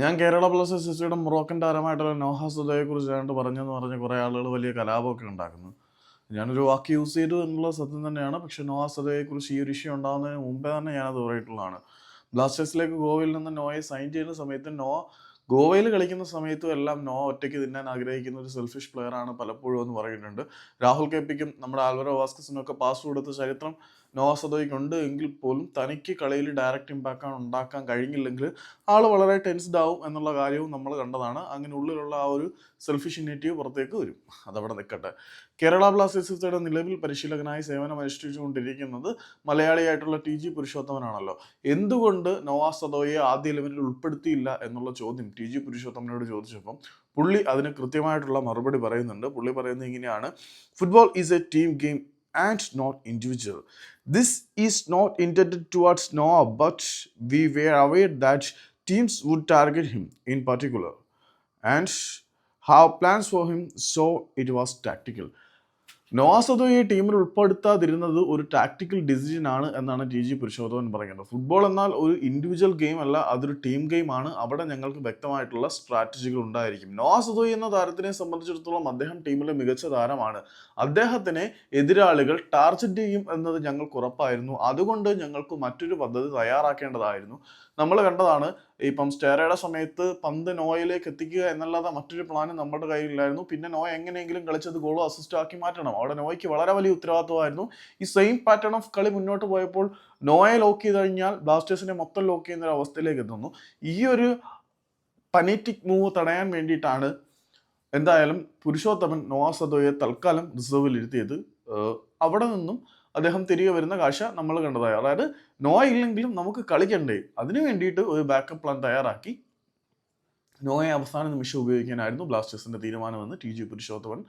ഞാൻ കേരള പ്ലസ് എസ് എസ് സിയുടെ മൊറോക്കൻ താരമായിട്ടുള്ള നോഹ കുറിച്ച് ഞാനിട്ട് പറഞ്ഞെന്ന് പറഞ്ഞ് കുറേ ആളുകൾ വലിയ കലാപമൊക്കെ ഉണ്ടാക്കുന്നു. ഞാനൊരു വാക്ക് യൂസ് ചെയ്തു എന്നുള്ള സത്യം തന്നെയാണ്. പക്ഷെ നോഹ കുറിച്ച് ഈ ഒരു ഇഷ്യൂ ഉണ്ടാകുന്നതിന് മുമ്പേ തന്നെ ഞാനത് പറഞ്ഞിട്ടുള്ളതാണ് ബ്ലാസ്റ്റേഴ്സിലേക്ക് ഗോവയിൽ നിന്ന് നോയെ സൈൻ ചെയ്യുന്ന സമയത്ത് നോ ഗോവയിൽ കളിക്കുന്ന സമയത്തും എല്ലാം നോ ഒറ്റയ്ക്ക് തിന്നാൻ ആഗ്രഹിക്കുന്ന ഒരു സെൽഫിഷ് പ്ലെയർ ആണ് പലപ്പോഴും എന്ന് പറയുന്നുണ്ട്. രാഹുൽ കെപ്പിക്കും നമ്മുടെ ആൽവറോ വാസ്കസിനും ഒക്കെ പാസ് കൊടുത്ത ചരിത്രം നോവ സദോയ്ക്ക് ഉണ്ട് എങ്കിൽ പോലും തനിക്ക് കളിയിൽ ഡയറക്റ്റ് ഇമ്പാക്റ്റ് ഉണ്ടാക്കാൻ കഴിഞ്ഞില്ലെങ്കിൽ ആൾ വളരെ ടെൻസ്ഡ് ആവും എന്നുള്ള കാര്യവും നമ്മൾ കണ്ടതാണ്. അങ്ങനെ ഉള്ളിലുള്ള ആ ഒരു സെൽഫിഷ് ഇനേറ്റീവ് പുറത്തേക്ക് വരും. അതവിടെ നിൽക്കട്ടെ. കേരള ബ്ലാസ്റ്റേഴ്സിയുടെ നിലവിൽ പരിശീലകനായി സേവനം അനുഷ്ഠിച്ചുകൊണ്ടിരിക്കുന്നത് മലയാളിയായിട്ടുള്ള ടി ജി പുരുഷോത്തമനാണല്ലോ. എന്തുകൊണ്ട് നോവാ സദോയെ ആദ്യ ലെവലിൽ ഉൾപ്പെടുത്തിയില്ല എന്നുള്ള ചോദ്യം ടി ജി പുരുഷോത്തമനോട് ചോദിച്ചപ്പം പുള്ളി അതിന് കൃത്യമായിട്ടുള്ള മറുപടി പറയുന്നുണ്ട്. പുള്ളി പറയുന്നത് ഇങ്ങനെയാണ്. Football is a team game and not individual. This is not intended towards Noah, but we were aware that teams would target him in particular and have plans for him, so it was tactical. നോവാസദോ ഈ ടീമിൽ ഉൾപ്പെടുത്താതിരുന്നത് ഒരു tactical decision ആണ് എന്നാണ് T G Purushothaman പറയുന്നത്. Football എന്നാൽ ഒരു ഇൻഡിവിജ്വൽ ഗെയിം അല്ല അതൊരു ടീം ഗെയിമാണ് അവിടെ ഞങ്ങൾക്ക് വ്യക്തമായിട്ടുള്ള സ്ട്രാറ്റജികൾ ഉണ്ടായിരിക്കും. നോവാസദോ എന്ന താരത്തിനെ സംബന്ധിച്ചിടത്തോളം അദ്ദേഹം ടീമിലെ മികച്ച താരമാണ്. അദ്ദേഹത്തിനെ എതിരാളികൾ ടാർഗറ്റ് ചെയ്യും എന്നത് ഞങ്ങൾക്ക് ഉറപ്പായിരുന്നു. അതുകൊണ്ട് ഞങ്ങൾക്ക് മറ്റൊരു പദ്ധതി തയ്യാറാക്കേണ്ടതായിരുന്നു. നമ്മൾ കണ്ടതാണ് ഇപ്പം സ്റ്റേറയുടെ സമയത്ത് പന്ത് നോയിലേക്ക് എത്തിക്കുക എന്നല്ലാതെ മറ്റൊരു പ്ലാൻ നമ്മുടെ കയ്യിലില്ലായിരുന്നു. പിന്നെ നോയ എങ്ങനെയെങ്കിലും കളിച്ചത് ഗോളോ അസിസ്റ്റ് ആക്കി മാറ്റണം. അവിടെ നോയ്ക്ക് വളരെ വലിയ ഉത്തരവാദിത്വമായിരുന്നു. ഈ സെയിം പാറ്റേൺ ഓഫ് കളി മുന്നോട്ട് പോയപ്പോൾ നോയെ ലോക്ക് ചെയ്ത് കഴിഞ്ഞാൽ ബ്ലാസ്റ്റേഴ്സിനെ മൊത്തം ലോക്ക് ചെയ്യുന്ന ഒരു അവസ്ഥയിലേക്ക് എത്തുന്നു. ഈ ഒരു പനീറ്റിക് മൂവ് തടയാൻ വേണ്ടിയിട്ടാണ് എന്തായാലും പുരുഷോത്തമൻ നോവാസദോയെ തൽക്കാലം റിസർവിൽ ഇരുത്തിയത്. അവിടെ നിന്നും അദ്ദേഹം തിരികെ വരുന്ന കാഴ്ച നമ്മൾ കണ്ടതായി. അതായത് നോ ഇല്ലെങ്കിലും നമുക്ക് കളിക്കണ്ടേ? അതിനു വേണ്ടിയിട്ട് ഒരു ബാക്കപ്പ് പ്ലാൻ തയ്യാറാക്കി. നോയെ അവസാന നിമിഷം ഉപയോഗിക്കാനായിരുന്നു ബ്ലാസ്റ്റേഴ്സിന്റെ തീരുമാനമെന്ന് ടി ജി പുരുഷോത്തമൻ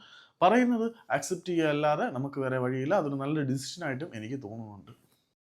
പറയുന്നത് അക്സെപ്റ്റ് ചെയ്യുക അല്ലാതെ നമുക്ക് വേറെ വഴിയില്ല. അതൊരു നല്ല ഡിസിഷനായിട്ടും എനിക്ക് തോന്നുന്നുണ്ട്.